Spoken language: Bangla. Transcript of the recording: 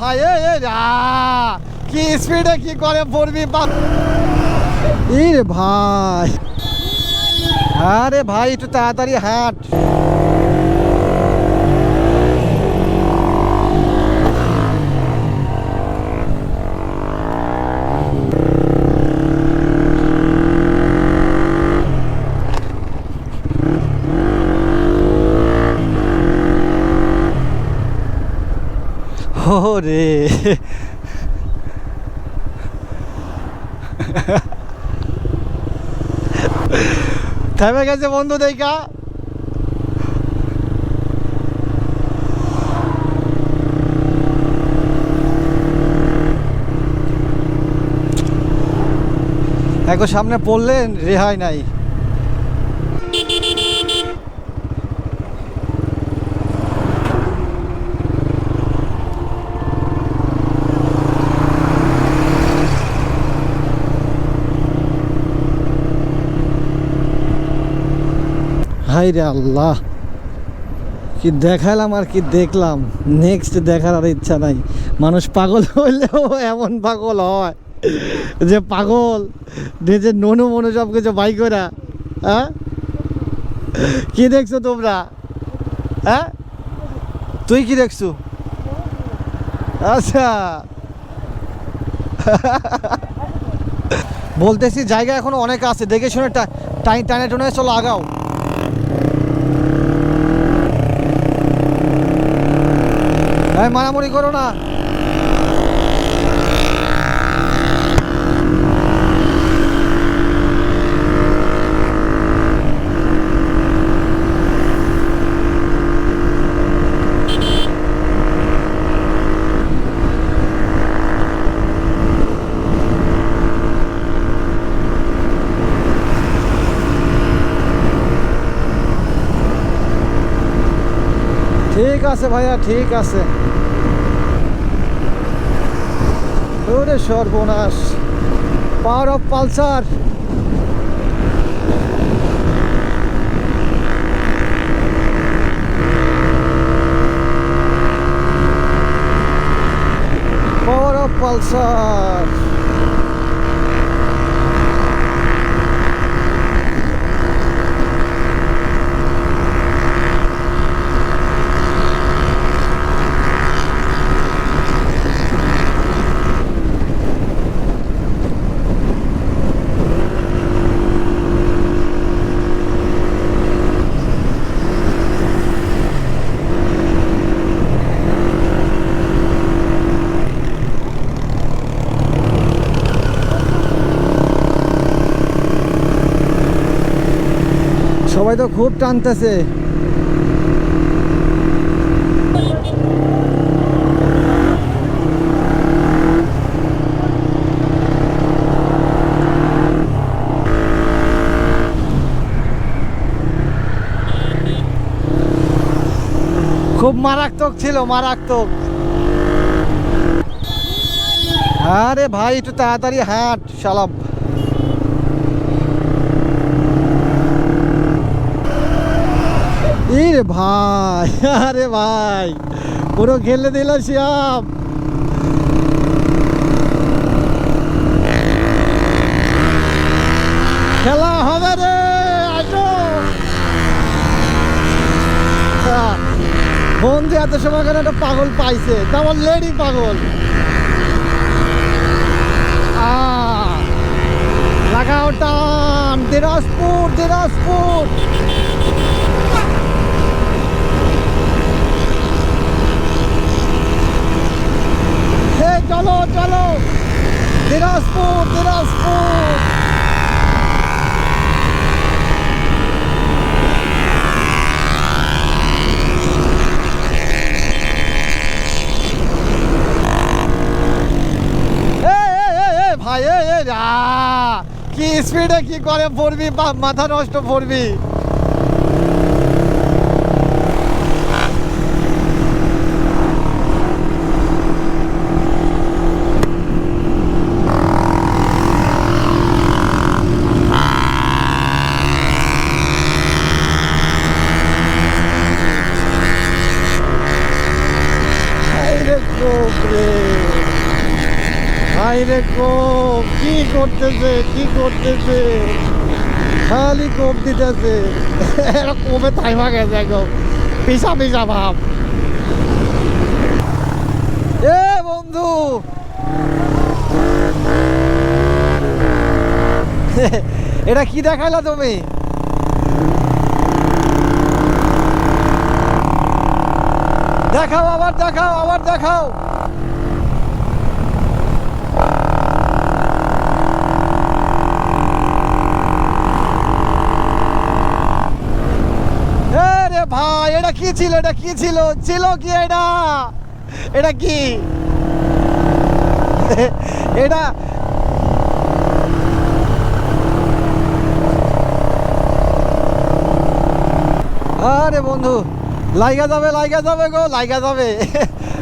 ভাই এ কি স্পিডে কি করে পড়বি রে ভাই। আরে ভাই একটু তাড়াতাড়ি হাঁট। ও থেমে গেছে বন্ধু দেখা। একবার সামনে পড়লেন রেহাই নাই। হাই রে আল্লাহ। কি দেখালাম আর কি দেখলাম। নেক্সট দেখার আর ইচ্ছা নাই। মানুষ পাগল হইলেও এমন পাগল হয় যে পাগল। নিজের ননু মনু সব কিছু বাই করা। হ্যাঁ? কি দেখছ তোমরা? হ্যাঁ? তুই কি দেখছ? আচ্ছা। বলতেছি জায়গা এখনও অনেক আছে। দেখে শুনে টা- টাইম টানে টনে চলো আগাও। মারামারি করো না। ঠিক আছে ভাইয়া ঠিক আছে। ওরে সর্বনাশ। Power of Pulsar power of Pulsar খুব টানতেছে। খুব মারাত্মক ছিল মারাত্মক। আরে ভাই একটু তাড়াতাড়ি হাঁট শালাব ভাই, আরে ভাই, পুরো খেলে দিল শিয়াম। খেলা হবে রে বন্ধু এত সময় কেন একটা পাগল পাইছে তেমন লেডি পাগল। লাগাও টান, দিনাজপুর দিনাজপুর হে চলো চলো দিনাজপুর দিনাজপুর ভাই কি স্পিডে কি করে পড়বি মাথা নষ্ট পড়বি এই রে কোপ রে হাই রে কোপ, কি করতেছে কি করতেছে? খালি কোপ দিতেছে। এরা কোপে থাইমা গেছে একদম। পিসা পিসা ভাব। এ বন্ধু। এটা কি দেখাইলা তুমি? দেখাও, আবার দেখাও আবার দেখাও এ রে ভাই, এটা কি ছিল? এটা কি ছিল? ছিল কি এটা? এটা কি? এটা আরে বন্ধু, লাইগা যাবে লাইগা যাবে গো, লাইগা যাবে।